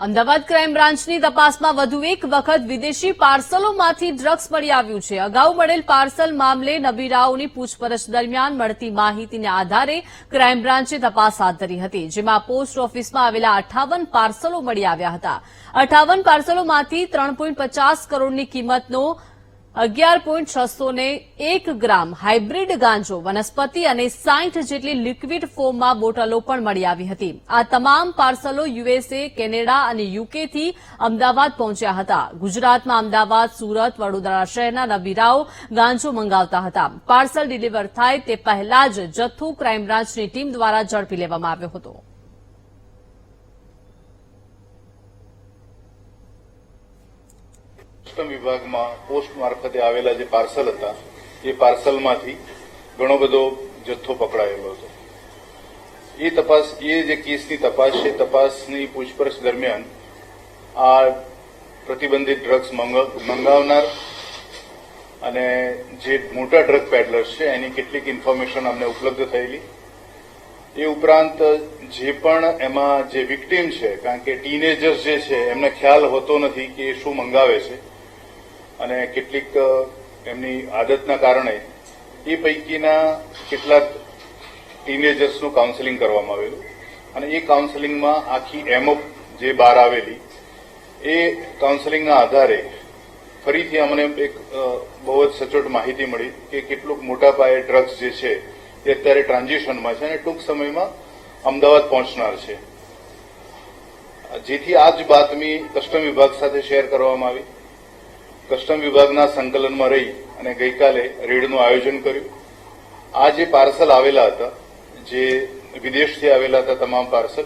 Ahmedabad crime બ્રાન્ચની તપાસમાં વધુ એક વખત વિદેશી પાર્સલોમાંથી ડ્રગ્સ મળી આવ્યું છે. અગાઉ મળેલ પાર્સલ મામલે નબીરાઓની પૂછપરછ દરમિયાન મળતી માહિતીને આધારે ક્રાઇમ બ્રાન્ચે તપાસ હાથ ધરી હતી, જેમાં પોસ્ટ ઓફિસમાં આવેલા અઠાવન પાર્સલો મળી આવ્યા હતા. અઠાવન પાર્સલોમાંથી ત્રણ કરોડની કિંમતનો અગિયાર પોઈન્ટ છસો ને એક ગ્રામ હાઇબ્રિડ ગાંજો વનસ્પતિ અને સાઠ જેટલી લિક્વિડ ફોર્મમાં બોટલો પણ મળી આવી હતી. આ તમામ પાર્સલો યુએસએ, કેનેડા અને યુકેથી અમદાવાદ પહોંચ્યા હતા. ગુજરાતમાં અમદાવાદ, સુરત, વડોદરા શહેરના નબીરાઓ ગાંજો મંગાવતા હતા. પાર્સલ ડિલિવર થાય તે પહેલા જ જથ્થુ ક્રાઇમ બ્રાન્ચની ટીમ દ્વારા ઝડપી લેવામાં આવ્યો હતો. કસ્ટમ વિભાગમાં પોસ્ટ મારફતે આવેલા જે પાર્સલ હતા, એ પાર્સલમાંથી ઘણો બધો જથ્થો પકડાયેલો હતો. એ તપાસ, એ જે કેસની તપાસ છે તપાસની પૂછપરછ દરમિયાન આ પ્રતિબંધિત ડ્રગ્સ મંગાવનાર અને જે મોટા ડ્રગ પેડલર્સ છે, એની કેટલીક ઇન્ફોર્મેશન અમને ઉપલબ્ધ થયેલી. એ ઉપરાંત જે પણ એમાં જે વિક્ટીમ છે, કારણ કે ટીનેજર્સ જે છે, એમને ખ્યાલ હોતો નથી કે શું મંગાવે છે. અને કેટલીક એમની આદતના કારણે એ પૈકીના કેટલાક ટીનેજર્સનું કાઉન્સેલિંગ કરવામાં આવેલું. અને એ કાઉન્સેલિંગમાં આખી એમઓપ જે બહાર આવેલી, એ કાઉન્સેલિંગના આધારે ફરીથી અમને એક બહુ જ સચોટ માહિતી મળી કે કેટલુંક મોટા પાયે ડ્રગ્સ જે છે એ અત્યારે ટ્રાન્ઝિશનમાં છે અને ટૂંક સમયમાં અમદાવાદ પહોંચનાર છે. જેથી આ જ બાતમી કસ્ટમ વિભાગ સાથે શેર કરવામાં આવી. કસ્ટમ વિભાગના સંકલનમાં રહી અને ગઈકાલે રેડનું આયોજન કર્યું. આ જે પાર્સલ આવેલા હતા, જે વિદેશથી આવેલા હતા તમામ પાર્સલ